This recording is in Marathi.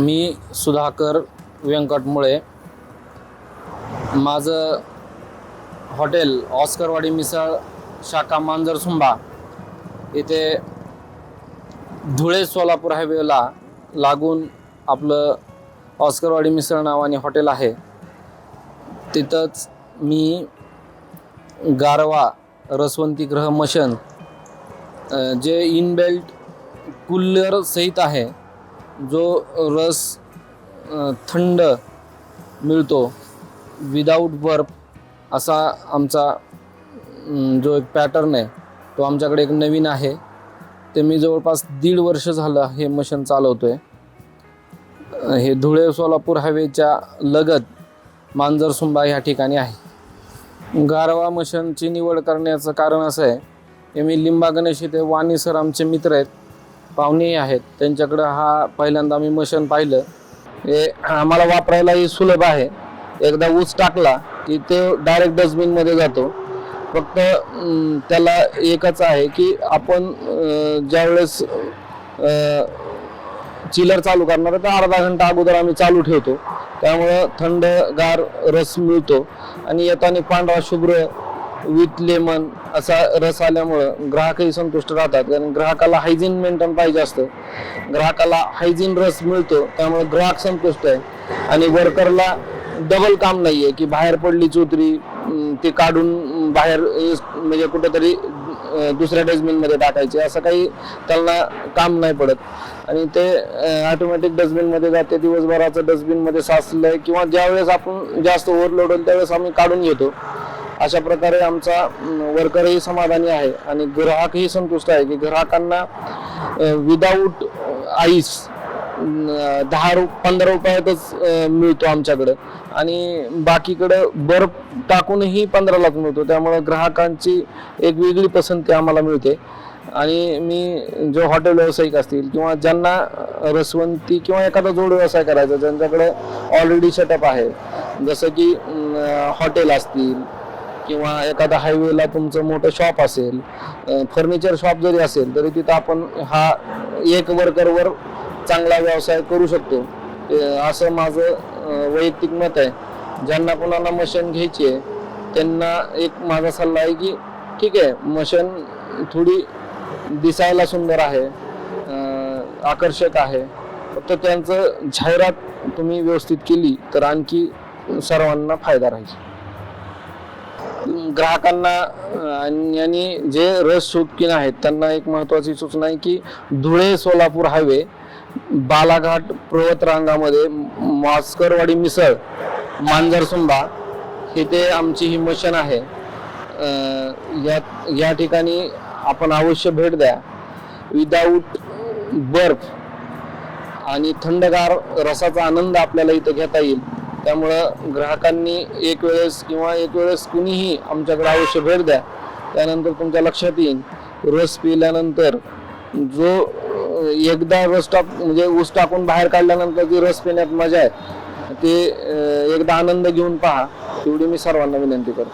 मी सुधाकर व्यंकटमुळे. माझं हॉटेल ऑस्करवाडी मिसळ शाखा मांजर सुंबा इथे धुळे सोलापूर हायवेला लागून आपलं ऑस्करवाडी मिसळ नावाने हॉटेल आहे. तिथंच मी गारवा रसवंती ग्रह मशन जे इनबेल्ट कूलर सहित आहे जो रस थंड मिळतो विदाऊट बर्फ असा आमचा जो एक पॅटर्न आहे तो आमच्याकडे एक नवीन आहे. ते मी जवळपास दीड वर्ष झालं हे मशीन चालवतो आहे हे धुळे सोलापूर हायवेच्या लगत मांजरसुंबा ह्या ठिकाणी आहे. गारवा मशीनची निवड करण्याचं कारण असं आहे की मी लिंबा गणेश इथे वाणी सर आमचे मित्र आहेत. पाहुणेही आहेत. त्यांच्याकडं हा पहिल्यांदा मी मशीन पाहिलं. हे आम्हाला वापरायलाही सुलभ आहे. एकदा ऊस टाकला की ते डायरेक्ट डस्टबिनमध्ये जातो. फक्त त्याला एकच आहे की आपण ज्यावेळेस चिलर चालू करणार तर अर्धा घंटा अगोदर आम्ही चालू ठेवतो. त्यामुळं थंडगार रस मिळतो. आणि येताना पांढरा शुभ्र विथ लेमन असा रस आल्यामुळं ग्राहकही संतुष्ट राहतात. कारण ग्राहकाला हायजीन मेंटेन पाहिजे असतं. ग्राहकाला हायजीन रस मिळतो त्यामुळे ग्राहक संतुष्ट आहे. आणि वर्करला डबल काम नाहीये की बाहेर पडली चोत्री ती ते काढून बाहेर म्हणजे कुठेतरी दुसऱ्या डस्टबिनमध्ये टाकायचे असं काही त्यांना काम नाही पडत. आणि ते ऑटोमॅटिक डस्टबिनमध्ये जाते दिवसभराचं डस्टबिनमध्ये साचलंय किंवा ज्यावेळेस आपण जास्त ओव्हरलोड होईल त्यावेळेस आम्ही काढून घेतो. अशा प्रकारे आमचा वर्करही समाधानी आहे आणि ग्राहकही संतुष्ट आहे की ग्राहकांना विदाऊट आईस दहा रु पंधरा रुपयातच मिळतो आमच्याकडं. आणि बाकीकडं बर्फ टाकूनही पंधरालाच मिळतो. त्यामुळं ग्राहकांची एक वेगळी पसंती आम्हाला मिळते. आणि मी जो हॉटेल व्यावसायिक असतील किंवा ज्यांना रसवंती किंवा एखादा जोड व्यवसाय करायचा ज्यांच्याकडे ऑलरेडी सेटअप आहे. जसं की हॉटेल असतील किंवा एखादा हायवेला तुमचं मोठं शॉप असेल फर्निचर शॉप जरी असेल तरी तिथं आपण हा एक वर्करवर चांगला व्यवसाय करू शकतो. असं माझं वैयक्तिक मत आहे. ज्यांना कोणाला मशीन घ्यायची आहे त्यांना एक माझा सल्ला आहे की ठीक आहे मशीन थोडी दिसायला सुंदर आहे आकर्षक आहे. फक्त त्यांचं जाहिरात तुम्ही व्यवस्थित केली तर आणखी सर्वांना फायदा राहील. ग्राहकांना यांनी आणि जे रस शोधकीन आहेत त्यांना एक महत्वाची सूचना आहे की धुळे सोलापूर हायवे बालाघाट पर्वतरांगामध्ये मास्करवाडी मिसळ मांजरसुंबा इथे आमची ही मशीन आहे. या या ठिकाणी आपण अवश्य भेट द्या. विदाऊट बर्फ आणि थंडगार रसाचा आनंद आपल्याला इथं घेता येईल. त्यामुळं ग्राहकांनी एक वेळेस किंवा एक वेळेस कुणीही आमच्याकडे अवश्य भेट द्या. त्यानंतर तुमच्या लक्षात येईल. रस पिल्यानंतर जो एकदा रस टाक म्हणजे ऊस टाकून बाहेर काढल्यानंतर जी रस पिण्यात मजा आहे ते एकदा आनंद घेऊन पहा. तेवढी मी सर्वांना विनंती करतो.